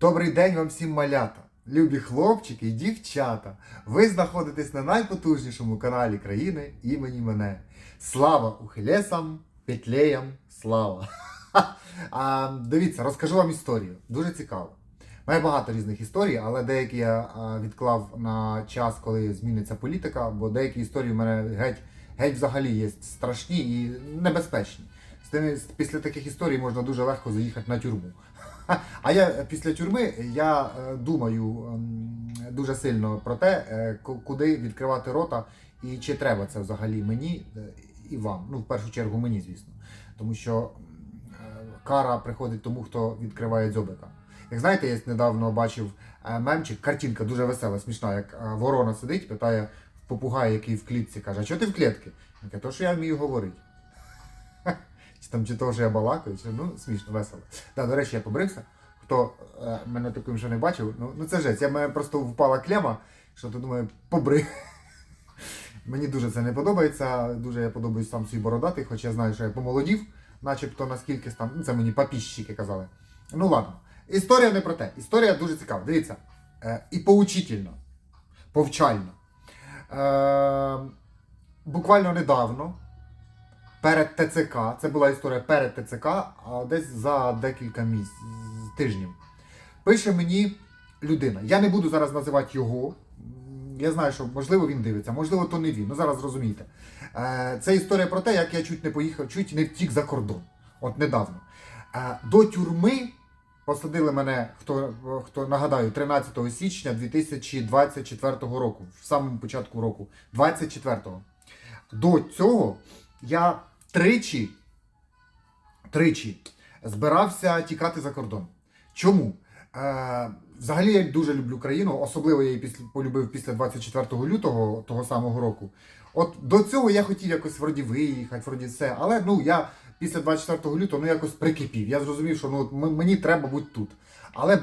Добрий день вам всім малята, любі хлопчики і дівчата. Ви знаходитесь на найпотужнішому каналі країни імені мене. Слава ухилесам, петлеям, слава! А, дивіться, розкажу вам історію. Дуже цікаво. Має багато різних історій, але деякі я відклав на час, коли зміниться політика, бо деякі історії в мене геть, геть взагалі є страшні і небезпечні. З тими, після таких історій можна дуже легко заїхати на тюрму. А я після тюрми я е, думаю ем, дуже сильно про те, е, куди відкривати рота і чи треба це взагалі мені е, і вам. Ну, в першу чергу мені, звісно. Тому що кара приходить тому, хто відкриває дзьобика. Як знаєте, я недавно бачив мемчик, картинка дуже весела, смішна, як ворона сидить, питає попугая, який в клітці, каже, а чого ти в клітці? Він каже, то, що я вмію говорити. Чи там чи того, я балакаю, чи ну смішно, весело. Да, до речі, я побрився. Хто е, мене таким ще не бачив, ну, ну це жесть. Я мене просто впала клема, що то думаю, побри. Мені дуже це не подобається. Дуже я подобаюсь сам свій бородатий, хоч я знаю, що я помолодів, начебто наскільки там, ну це мені папіщики казали. Ну ладно. Історія не про те. Історія дуже цікава. Дивіться. Е, і поучительно, повчально. Е, буквально недавно перед ТЦК, це була історія перед ТЦК, а десь за декілька місяців, тижнів. Пише мені людина. Я не буду зараз називати його. Я знаю, що можливо він дивиться, можливо, то не він. Ну зараз зрозумієте. Е, Це історія про те, як я чуть не поїхав, чуть не втік за кордон. От недавно. Е, До тюрми посадили мене, хто, хто нагадаю, 13 січня 2024 року, в самому початку року, 24-го. До цього я тричі, тричі збирався тікати за кордон. Чому? Е, взагалі я дуже люблю країну, особливо я її після, полюбив після 24 лютого того самого року. От до цього я хотів якось вроді виїхати, вроді все. Але ну я після 24 лютого ну якось прикипів. Я зрозумів, що ну мені треба бути тут. Але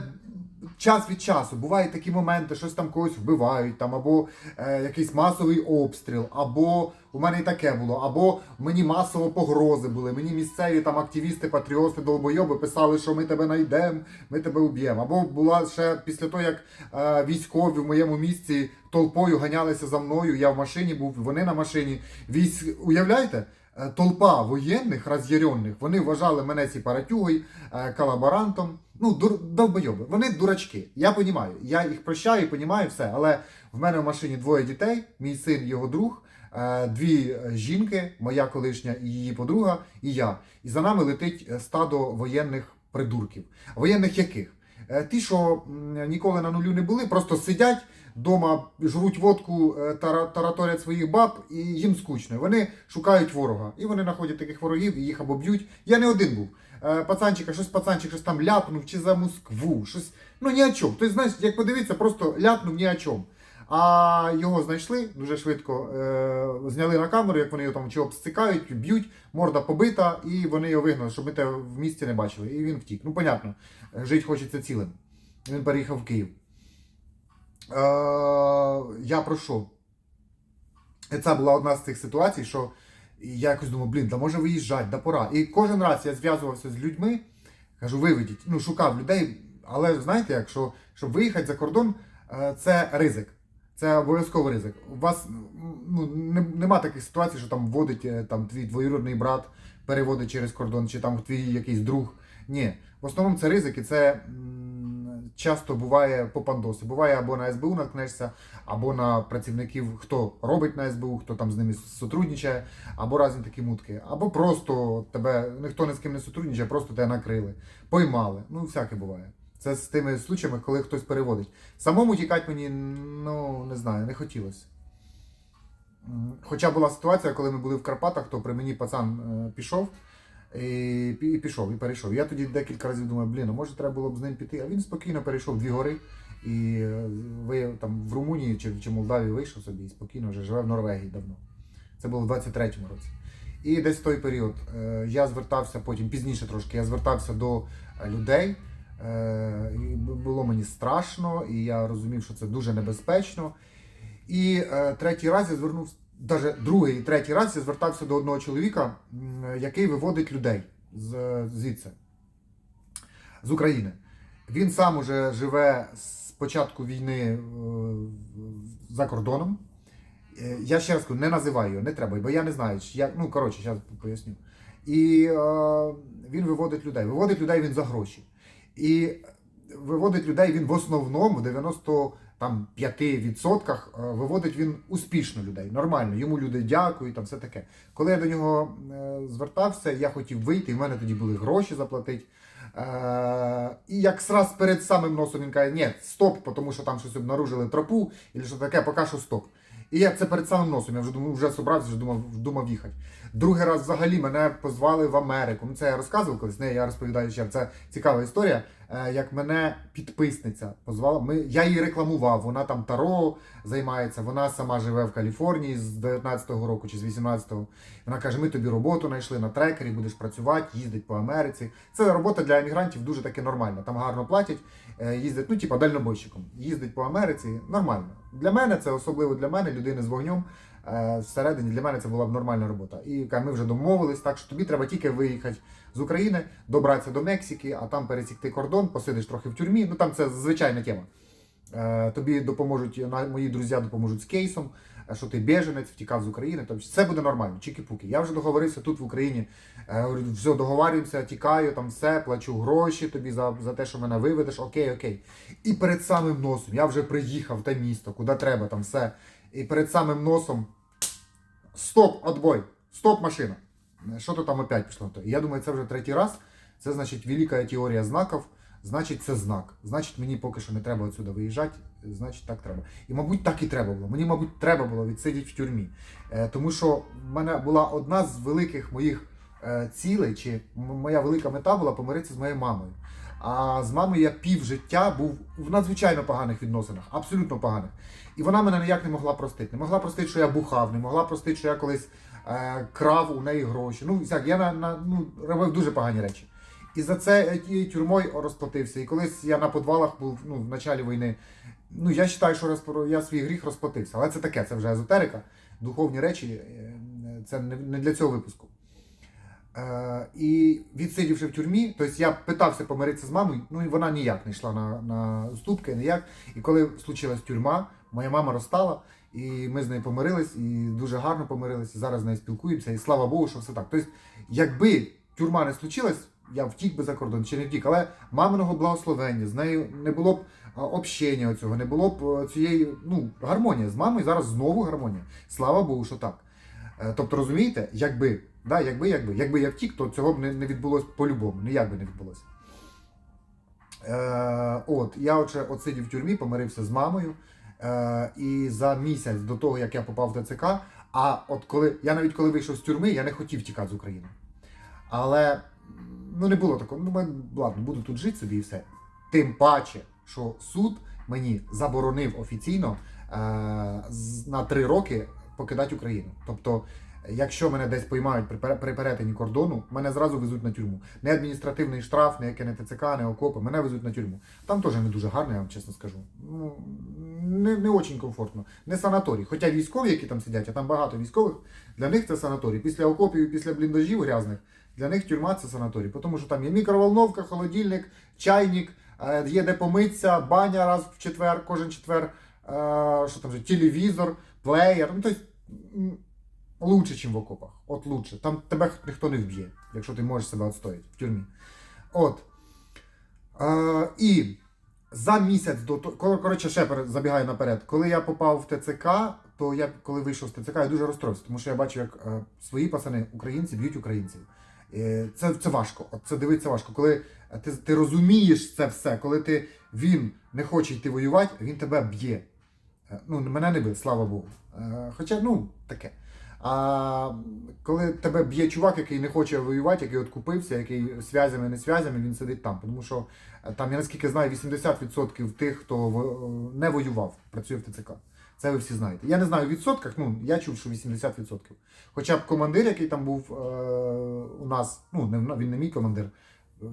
час від часу бувають такі моменти, щось там когось вбивають, там або е, якийсь масовий обстріл, або у мене і таке було, або мені масово погрози були. Мені місцеві там активісти, патріоти, долбойоби писали, що ми тебе знайдемо, ми тебе уб'ємо. Або була ще після того, як е, військові в моєму місці толпою ганялися за мною. Я в машині був, вони на машині. Військ, уявляєте? Е, Толпа воєнних роз'яренних, вони вважали мене сепаратюгою, е, колаборантом. Ну, дур, долбойоби. Вони дурачки. Я розумію. Я їх прощаю, розумію все. Але в мене в машині двоє дітей, мій син, його друг, е, дві жінки, моя колишня і її подруга, і я. І за нами летить стадо воєнних придурків. Воєнних яких? Ті, що ніколи на нулю не були, просто сидять дома, жруть водку, е, тараторять своїх баб, і їм скучно. Вони шукають ворога. І вони знаходять таких ворогів і їх або б'ють. Я не один був. Е, Пацанчика, щось пацанчик щось там ляпнув чи за Москву, щось. Ну ні о чому. Тобто, знаєш, як подивитися, просто ляпнув ні о чому. А його знайшли дуже швидко, е, зняли на камеру, як вони його там чи обстикають, б'ють, морда побита, і вони його вигнали, щоб ми те в місті не бачили. І він втік. Ну, понятно, жити хочеться цілим. Він переїхав в Київ. Е, я про що? І Це була одна з цих ситуацій, що я якось думав, блін, да може виїжджати, да пора. І кожен раз я зв'язувався з людьми, кажу, виведіть, ну, шукав людей, але знаєте, як, що, щоб виїхати за кордон, е, це ризик. Це обов'язковий ризик. У вас ну, не, нема таких ситуацій, що там вводить е, там, твій двоюродний брат, переводить через кордон, чи там твій якийсь друг. Ні. В основному це ризик, і це часто буває по пандоси. Буває або на СБУ наткнешся, або на працівників, хто робить на СБУ, хто там з ними сотрудничає, або різні такі мутки. Або просто тебе ніхто ні з ким не сотрудничає, просто тебе накрили, поймали. Ну, всяке буває. Це з тими случаями, коли хтось переводить. Самому тікати мені, ну не знаю, не хотілося. Хоча була ситуація, коли ми були в Карпатах, то при мені пацан е, пішов і, і пішов, і перейшов. Я тоді декілька разів думаю, блін, а може треба було б з ним піти, а він спокійно перейшов дві гори і е, ви там в Румунії чи, чи Молдавії вийшов собі і спокійно вже живе в Норвегії давно. Це було в 23-му році. І десь в той період е, я звертався потім, пізніше трошки, я звертався до е, людей. І було мені страшно, і я розумів, що це дуже небезпечно. І третій раз я звернувся, навіть другий і третій раз я звертався до одного чоловіка, який виводить людей з, звідси, з України. Він сам уже живе з початку війни е, за кордоном. Е, Я ще раз кажу, не називаю його, не треба, бо я не знаю, як. Ну, коротше, зараз поясню. І е, він виводить людей. Виводить людей він за гроші. І виводить людей він в основному, в 95% е, виводить він успішно людей, нормально. Йому люди дякують, там все таке. Коли я до нього е, звертався, я хотів вийти, і в мене тоді були гроші заплатити. Е, і як сраз перед самим носом він каже, ні, стоп, тому що там щось обнаружили тропу, і що таке, поки що стоп. І я це перед самим носом, я вже думав, вже собрався, вже думав, думав їхати. Другий раз взагалі мене позвали в Америку. Ну, це я розказував колись, не я розповідаю ще. Це цікава історія. Е, Як мене підписниця позвала, ми, я її рекламував. Вона там таро займається, вона сама живе в Каліфорнії з 19-го року чи з 18-го. Вона каже: ми тобі роботу знайшли на трекері, будеш працювати, їздить по Америці. Це робота для емігрантів дуже таки нормальна. Там гарно платять, е, їздить, ну, типа дальнобойщиком. Їздить по Америці, нормально. Для мене це особливо для мене, людини з вогнем. е, Всередині для мене це була б нормальна робота. І ми вже домовились, так що тобі треба тільки виїхати з України, добратися до Мексики, а там пересікти кордон, посидиш трохи в тюрмі. Ну там це звичайна тема. Е, Тобі допоможуть, мої друзі допоможуть з кейсом, що ти біженець, втікав з України. Тобто все буде нормально, чики-пуки. Я вже договорився тут в Україні. е, все, договарюємося, тікаю, там все, плачу гроші тобі за, за те, що мене виведеш. Окей, окей. І перед самим носом я вже приїхав в те місто, куди треба, там все. І перед самим носом стоп, отбой, стоп, машина. Що то там опять пішло? Я думаю, це вже третій раз. Це значить велика теорія знаків. Значить, це знак. Значить, мені поки що не треба отсюди виїжджати. Значить, так треба. І, мабуть, так і треба було. Мені, мабуть, треба було відсидіти в тюрмі. Е, тому що в мене була одна з великих моїх е, цілей, чи моя велика мета була помиритися з моєю мамою. А з мамою я пів життя був в надзвичайно поганих відносинах, абсолютно поганих. І вона мене ніяк не могла простити. Не могла простити, що я бухав, не могла простити, що я колись е, крав у неї гроші. Ну, всяк, я на, на, ну, робив дуже погані речі. І за це тією тюрмою розплатився. І колись я на подвалах був ну, в началі війни. Ну, я вважаю, що розпро- я свій гріх розплатився. Але це таке, це вже езотерика, духовні речі. е, Це не не для цього випуску. Е, і відсидівши в тюрмі, тобто я питався помиритися з мамою, ну і вона ніяк не йшла на, на уступки, ніяк. І коли случилась тюрма, моя мама розстала, і ми з нею помирились, і дуже гарно помирились, і зараз з нею спілкуємося, і слава Богу, що все так. Тобто, якби тюрма не случилась, я втік би за кордон чи не втік, але маминого благословення, з нею не було б общення цього, не було б е, цієї ну, гармонії. З мамою зараз знову гармонія. Слава Богу, що так. Е, Тобто, розумієте, якби, да, якби, якби, якби я втік, то цього б не, не відбулося по-любому, ніяк би не відбулося. Е, от, я отже отсидів в тюрмі, помирився з мамою. Е, і за місяць до того, як я попав в ТЦК, а от коли я навіть коли вийшов з тюрми, я не хотів тікати з України. Але ну не було такого. Ну, мен- ладно, буду тут жити собі і все. Тим паче, що суд мені заборонив офіційно е, на три роки покидати Україну. Тобто, якщо мене десь поймають при, при перетині кордону, мене зразу везуть на тюрму. Не адміністративний штраф, ніяке не ТЦК, не окопи, мене везуть на тюрму. Там теж не дуже гарно, я вам чесно скажу. Ну, не, не очень комфортно. Не санаторій. Хоча військові, які там сидять, а там багато військових, для них це санаторій. Після окопів після бліндажів грязних, для них тюрма це санаторій. Тому що там є мікроволновка, холодильник, чайник, е, є де помитися, баня раз в четвер, кожен четвер, е, що там же, телевізор, плеєр. Ну, тобто, лучше, ніж в окопах. От лучше. Там тебе ніхто не вб'є, якщо ти можеш себе відстояти в тюрмі. От. Е, і за місяць до того, коротше, ще забігаю наперед. Коли я попав в ТЦК, то я коли вийшов з ТЦК, я дуже розстроївся, тому що я бачив, як е, свої пацани, українці б'ють українців. Е, це, це важко. От це дивитися важко. Коли ти, ти розумієш це все, коли ти він не хоче йти воювати, він тебе б'є. Е, Ну, мене не бив, слава Богу. Е, Хоча, ну, таке. А коли тебе б'є чувак, який не хоче воювати, який откупився, який зв'язями, не зв'язями, він сидить там. Тому що там, я наскільки знаю, 80% тих, хто не воював, працює в ТЦК. Це ви всі знаєте. Я не знаю в відсотках, ну я чув, що 80%. Хоча б командир, який там був е, у нас, ну не, він не мій командир, е,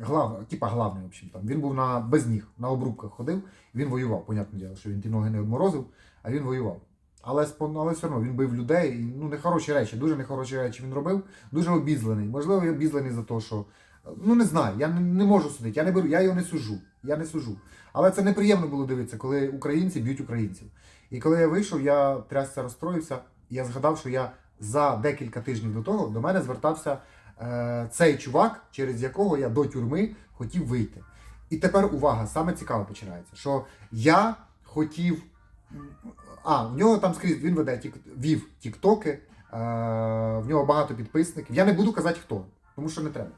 глав, типа главний, в общем, там. Він був на без ніг, на обрубках ходив, він воював, понятне діло, що він ті ноги не одморозив, а він воював. Але, але все одно він бив людей, ну нехороші речі, дуже нехороші речі він робив, дуже обізлений. Можливо, обізлений за те, що Ну не знаю, я не, можу судити, я не беру, я його не сужу. Я не сужу. Але це неприємно було дивитися, коли українці б'ють українців. І коли я вийшов, я трясся розстроївся, я згадав, що я за декілька тижнів до того до мене звертався е, цей чувак, через якого я до тюрми хотів вийти. І тепер увага, саме цікаве починається, що я хотів. А, в нього там скрізь він веде тік, вів тіктоки, е, в нього багато підписників. Я не буду казати хто, тому що не треба.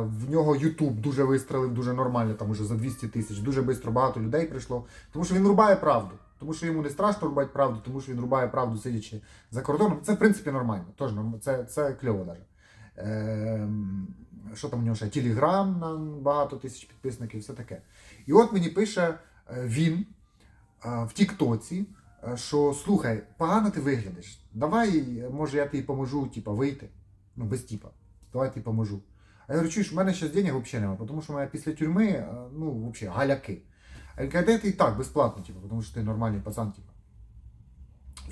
В нього Ютуб дуже вистрелив, дуже нормально, там уже за 200 тисяч, дуже швидко багато людей прийшло. Тому що він рубає правду. Тому що йому не страшно рубати правду, тому що він рубає правду, сидячи за кордоном. Це в принципі нормально. Тож це, це кльово навіть. Ем, що там у нього ще? Телеграм на багато тисяч підписників, все таке. І от мені пише е, він е, в Тіктоці, е, що слухай, погано ти виглядиш. Давай, може, я тобі поможу, типа, вийти. Ну, без типа. Давай тобі поможу. Я говорю, чуєш, в мене зараз денег взагалі немає, тому що у мене після тюрми, е, ну, взагалі, галяки. А він каже, де ти і так, безплатно, типу, тому що ти нормальний пацан, типу.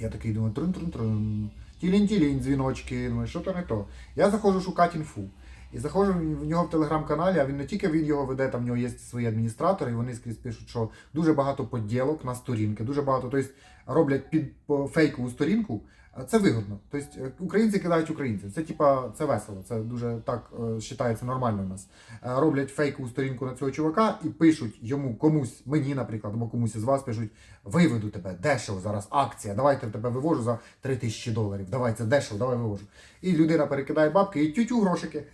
Я такий думаю, трун-трун-трун, тілін тілін дзвіночки, думаю, що то не то. Я заходжу шукати інфу. І заходжу в нього в телеграм-каналі, а він не тільки він його веде, там в нього є свої адміністратори, і вони скрізь пишуть, що дуже багато поділок на сторінки, дуже багато, тобто роблять під фейкову сторінку. Це вигодно. Тобто е, українці кидають українців. Це типа це весело. Це дуже так е, вважається нормально у нас. Е, Роблять фейкову сторінку на цього чувака і пишуть йому комусь, мені, наприклад, або комусь із вас пишуть: виведу тебе, дешево зараз акція. Давайте тебе вивожу за 3 тисячі доларів. Давай це дешево, давай вивожу. І людина перекидає бабки і тютю грошики.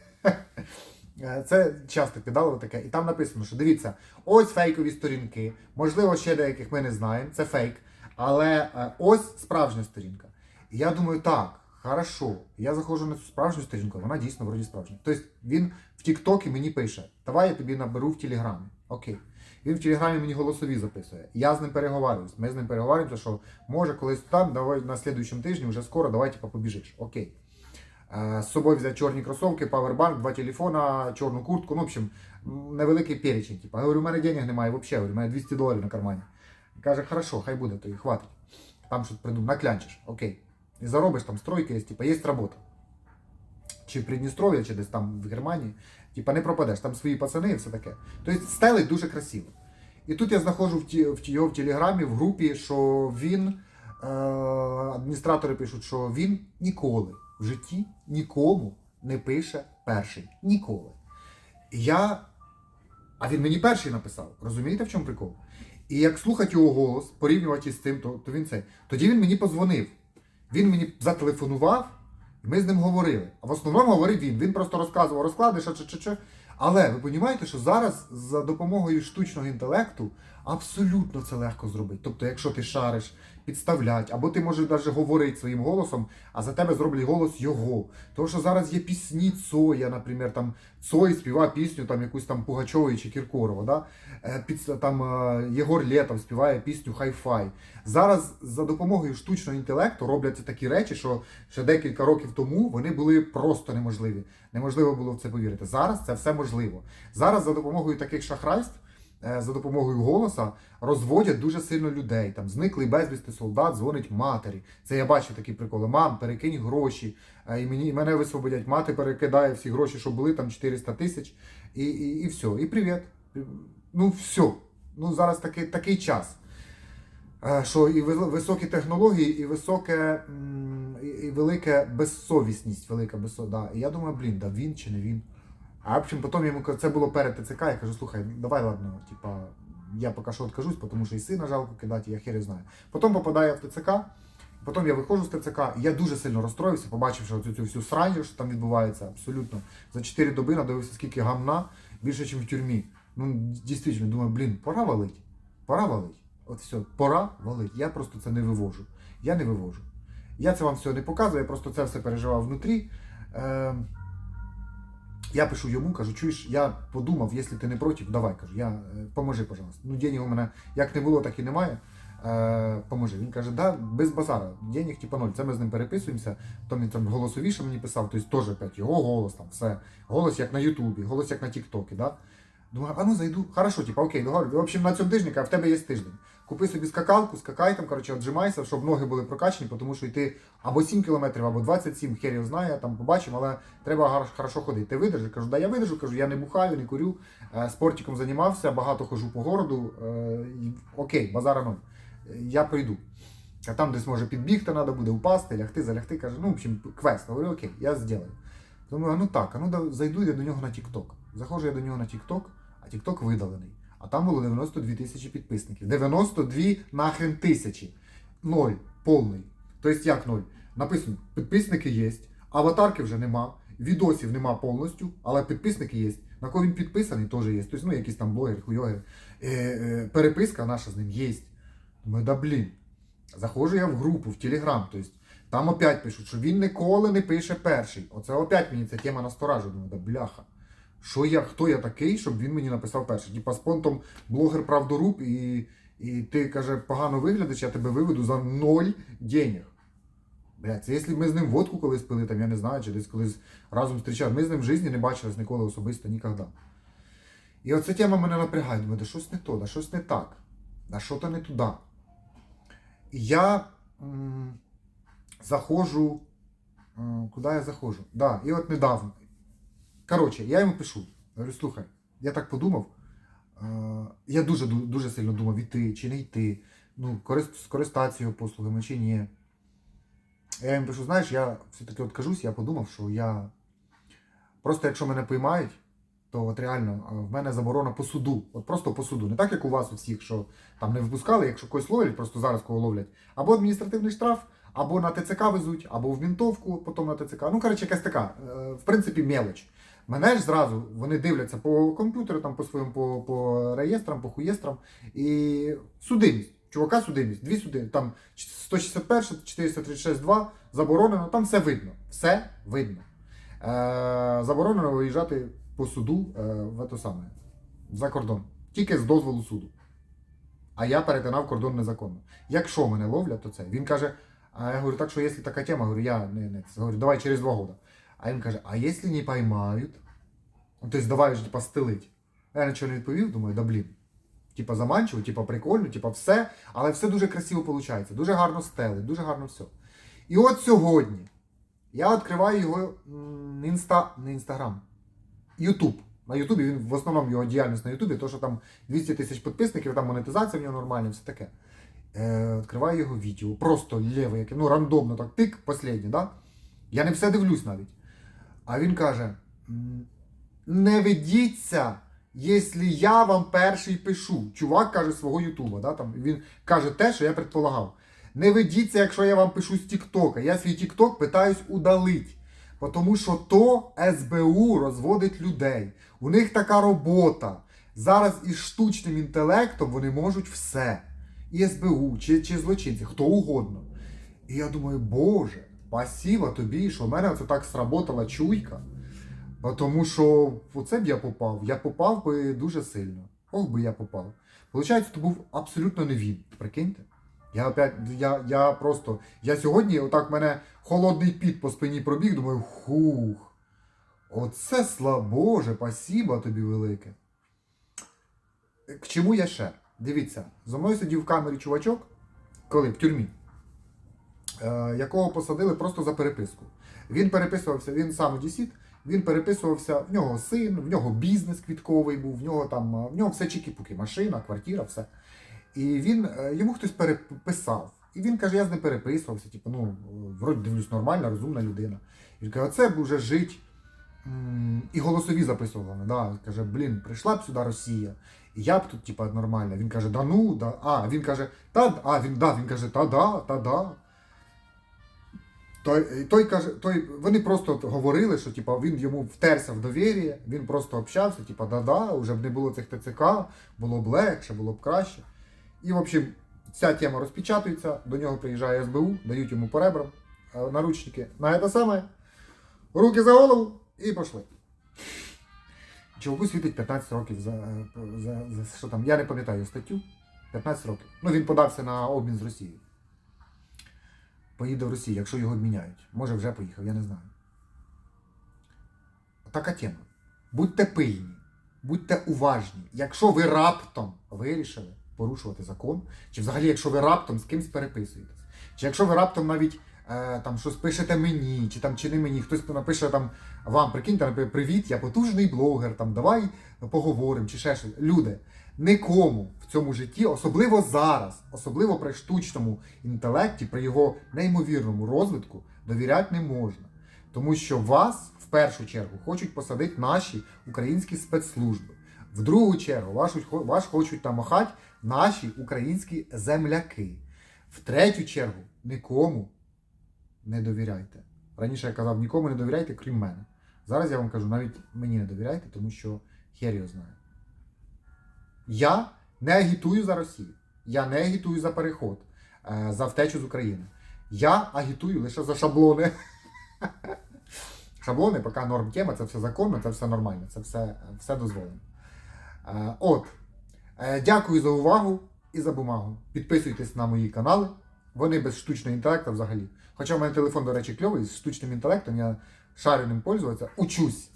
Е, Це часто кидали таке, і там написано, що дивіться, ось фейкові сторінки. Можливо, ще деяких ми не знаємо, це фейк. Але е, ось справжня сторінка. І я думаю, так, хорошо. Я заходжу на цю справжню сторінку, вона дійсно вроді справжня. Тобто він в Тіктокі мені пише: Давай я тобі наберу в Телеграмі. Окей. Він в Телеграмі мені голосові записує. Я з ним переговарююсь. Ми з ним переговарюємося, що може колись там, давай на слідуючому тижні, вже скоро, давай типа побіжиш. Окей. Е, З собою взяти чорні кросовки, павербанк, два телефона, чорну куртку. Ну, в общем, невеликий перечень. Типу. Я говорю, у мене денег немає взагалі, у мене 200 доларів на кармані. Каже, хорошо, хай буде, то і хватить. Там щось придумав, наклянчиш, окей. І заробиш там стройки, є, типу, є робота. Чи в Придністров'я, чи десь там в Германії. Типа не пропадеш, там свої пацани і все таке. Тобто стелить дуже красиво. І тут я знаходжу в, ті, в його в телеграмі, в групі, що він, е, адміністратори пишуть, що він ніколи в житті нікому не пише перший. Ніколи. Я. А він мені перший написав. Розумієте, в чому прикол? І як слухати його голос, порівнювати із цим, то, то він цей. Тоді він мені позвонив. Він мені зателефонував, і ми з ним говорили. А в основному говорив він. Він просто розказував розклади, що. Але ви розумієте, що зараз за допомогою штучного інтелекту абсолютно це легко зробити. Тобто, якщо ти шариш, підставлять, або ти можеш навіть говорити своїм голосом, а за тебе зроблять голос його. Тому що зараз є пісні Цоя, наприклад, там Цой співає пісню там якусь там Пугачової чи Кіркорова, да? Е, Під, там е, Єгор Летов співає пісню Хай-Фай. Зараз за допомогою штучного інтелекту робляться такі речі, що ще декілька років тому вони були просто неможливі. Неможливо було в це повірити. Зараз це все можливо. Зараз за допомогою таких шахрайств. Е, За допомогою голоса розводять дуже сильно людей. Там зниклий безвісти солдат дзвонить матері. Це я бачив такі приколи. Мам, перекинь гроші. е, І мені і мене висвободять. Мати перекидає всі гроші, що були там 400 тисяч, і, і, і все. І привіт. Ну, все. Ну, зараз такий, такий час. Е, Що і високі технології, і високе, і, велика безсовісність, велика безсо... да. І я думаю, блін, да він чи не він. А в общем, потім йому це було перед ТЦК, я кажу, слухай, давай ладно, типа, я поки що відкажусь, тому що і сина жалко кидати, я хер знаю. Потім попадаю в ТЦК, потім я виходжу з ТЦК, і я дуже сильно розстроївся, побачивши оцю цю всю срань, що там відбувається, абсолютно. За 4 доби надивився, скільки гамна, більше, ніж в тюрмі. Ну, дійсно, думаю, блін, пора валить. Пора валить. От все, пора валить. Я просто це не вивожу. Я не вивожу. Я це вам все не показую, я просто це все переживав внутрі. Е, я пишу йому, кажу, чуєш, я подумав, якщо ти не проти, давай кажу, я, е, поможи, пожалуйста. Ну, денег у мене як не було, так і немає. Е, поможи. Він каже, да, без базара, денег типа ноль. Це ми з ним переписуємося. Там він там голосовіше мені писав, тобто теж опять його голос, там все. Голос як на Ютубі, голос як на Тіктокі, да? Думаю, а ну зайду. Хорошо, типа, окей, договорю. В общем, на цьому тижні, каже, в тебе є тиждень. Купи собі скакалку, скакай там, коротше, отжимайся, щоб ноги були прокачані, тому що йти або 7 кілометрів, або 27, хер його знає, там побачимо, але треба хорошо ходити. Ти видержи? Кажу, да я видержу, кажу, я не бухаю, не курю, е, спортиком займався, багато хожу по городу. е, Окей, базара ноль. Я пройду. А там десь може підбігти, треба буде упасти, лягти, залягти. Каже, ну, в общем, квест. Говорю, окей, я зроблю. Думаю, ну так, а ну зайду я до нього на TikTok. Заходжу я до нього на TikTok, а TikTok видалений. А там було 92 тисячі підписників. 92 нахрен тисячі. Ноль, повний. Тобто як ноль? Написано, підписники є, аватарки вже нема, відосів нема повністю, але підписники є. На кого він підписаний, теж є. Тобто, ну, якийсь там блогер, хуйогер. Е, переписка наша з ним є. Думаю, да блін. Заходжу я в групу, в Телеграм, тобто там опять пишуть, що він ніколи не пише перший. Оце опять мені ця тема насторажує. Думаю, да бляха. Що я, хто я такий, щоб він мені написав перший? Типа з понтом блогер правдоруб, і, і ти каже, погано виглядиш, я тебе виведу за ноль денег. Блядь, це якщо ми з ним водку колись пили, там я не знаю, чи десь колись разом зустрічали. Ми з ним в житті не бачились ніколи особисто ніколи. І оця тема мене напрягає. Думаю, да щось не то, да щось не так, да що то не туди. Я м, заходжу. Куди я заходжу? Да, і от недавно. Коротше, я йому пишу. Говорю, слухай, я так подумав. е, Я дуже дуже сильно думав, іти чи не йти, ну, скористатися його послугами чи ні. Я їм пишу, знаєш, я все-таки от кажусь, я подумав, що я. Просто якщо мене поймають, то от реально е, в мене заборона по суду. От просто по суду. Не так, як у вас у всіх, що там не випускали, якщо когось ловлять, просто зараз кого ловлять. Або адміністративний штраф, або на ТЦК везуть, або в мінтовку, потім на ТЦК. Ну, коротше, якась така, е, в принципі, мелоч. Мене ж зразу вони дивляться по комп'ютеру, там по своїм по, по реєстрам, по хуєстрам. І судимість. Чувака судимість, дві суди, там 161, 436, 2, заборонено, там все видно. Все видно. Е, заборонено виїжджати по суду е, в те саме, за кордон. Тільки з дозволу суду. А я перетинав кордон незаконно. Якщо мене ловлять, то це. Він каже, а я говорю, так що якщо така тема, говорю, я не, не говорю, давай через два года. А він каже, а якщо не поймають, ну, тобто давай вже типа стелить. Я нічого не відповів, думаю, да блін. Типа заманчиво, типа прикольно, типа все, але все дуже красиво виходить. Дуже гарно стелить, дуже гарно все. І от сьогодні я відкриваю його інста, не інстаграм, Ютуб. На Ютубі він в основному його діяльність на Ютубі, то що там 200 тисяч підписників, там монетизація в нього нормальна, все таке. Е, відкриваю його відео, просто ліве, яке, ну рандомно так тик, останнє, да? Я не все дивлюсь навіть. А він каже: не ведіться, якщо я вам перший пишу. Чувак каже свого Ютуба, да, він каже те, що я предполагав. Не ведіться, якщо я вам пишу з Тіктока. Я свій Тікток питаюсь удалить. Тому що то СБУ розводить людей. У них така робота. Зараз із штучним інтелектом вони можуть все. І СБУ, чи, чи злочинці, хто угодно. І я думаю, Боже, спасибо тобі, що в мене це так сработала чуйка. Тому що в це б я попав. Я попав би дуже сильно. Ох би я попав. Получається, це був абсолютно не він. Прикиньте? Я опять, я, я просто. Я сьогодні, отак в мене холодний піт по спині пробіг, думаю, хух. Оце слабоже, спасибо тобі велике. К чому я ще? Дивіться, зо мною сидів в камері чувачок, коли в тюрмі, е, якого посадили просто за переписку. Він переписувався, він сам одесіт, він переписувався, в нього син, в нього бізнес квітковий був, в нього там, е, в нього все чики-пуки, машина, квартира, все. І він, е, йому хтось переписав. І він каже, я з ним переписувався, типу, ну, вроді дивлюсь, нормальна, розумна людина. Він каже, оце б уже жить. І голосові записували. Да. Каже, блін, прийшла б сюди Росія, і я б тут, типа, нормальна. Він каже, да ну, да. А, він каже, та, а, він, да, він каже, та да, та да. Той, той каже, той, вони просто говорили, що типа, він йому втерся в довір'я, він просто общався, типа, да-да, вже б не було цих ТЦК, було б легше, було б краще. І, в общем, ця тема розпечатується, до нього приїжджає СБУ, дають йому по ребрам е, наручники на це саме, руки за голову і пішли. Чуваку світить 15 років за, е, за, за що там, я не пам'ятаю статтю. 15 років. Ну, він подався на обмін з Росією. Поїде в Росію, якщо його обміняють. Може вже поїхав, я не знаю. Така тема. Будьте пильні. будьте уважні. Якщо ви раптом вирішили порушувати закон, чи взагалі, якщо ви раптом з кимсь переписуєтесь, чи якщо ви раптом навіть там щось пишете мені, чи там чи не мені, хтось напише там вам, прикиньте, наприклад, привіт, я потужний блогер, там давай поговоримо, чи ще щось. Люди, нікому в цьому житті, особливо зараз, особливо при штучному інтелекті, при його неймовірному розвитку, довіряти не можна. Тому що вас в першу чергу хочуть посадити наші українські спецслужби. В другу чергу вас, вас хочуть там махати наші українські земляки. В третю чергу нікому не довіряйте. Раніше я казав, нікому не довіряйте, крім мене. Зараз я вам кажу, навіть мені не довіряйте, тому що хер його знає. Я не агітую за Росію. Я не агітую за переход, е, за втечу з України. Я агітую лише за шаблони. Шаблони, поки норм тема, це все законно, це все нормально, це все, все дозволено. Е, От. Е, Дякую за увагу і за бумагу. Підписуйтесь на мої канали. Вони без штучного інтелекту взагалі. Хоча в мене телефон, до речі, кльовий, з штучним інтелектом я шарю ним пользуватися, учусь.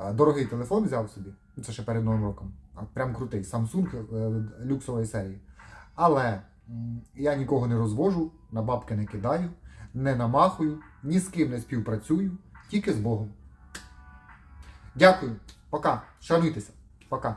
Е, Дорогий телефон взяв собі, ну, це ще перед Новим роком. Прям крутий. Samsung е, люксової серії. Але я нікого не розвожу, на бабки не кидаю, не намахую, ні з ким не співпрацюю, тільки з Богом. Дякую. Пока. Шануйтеся. Пока.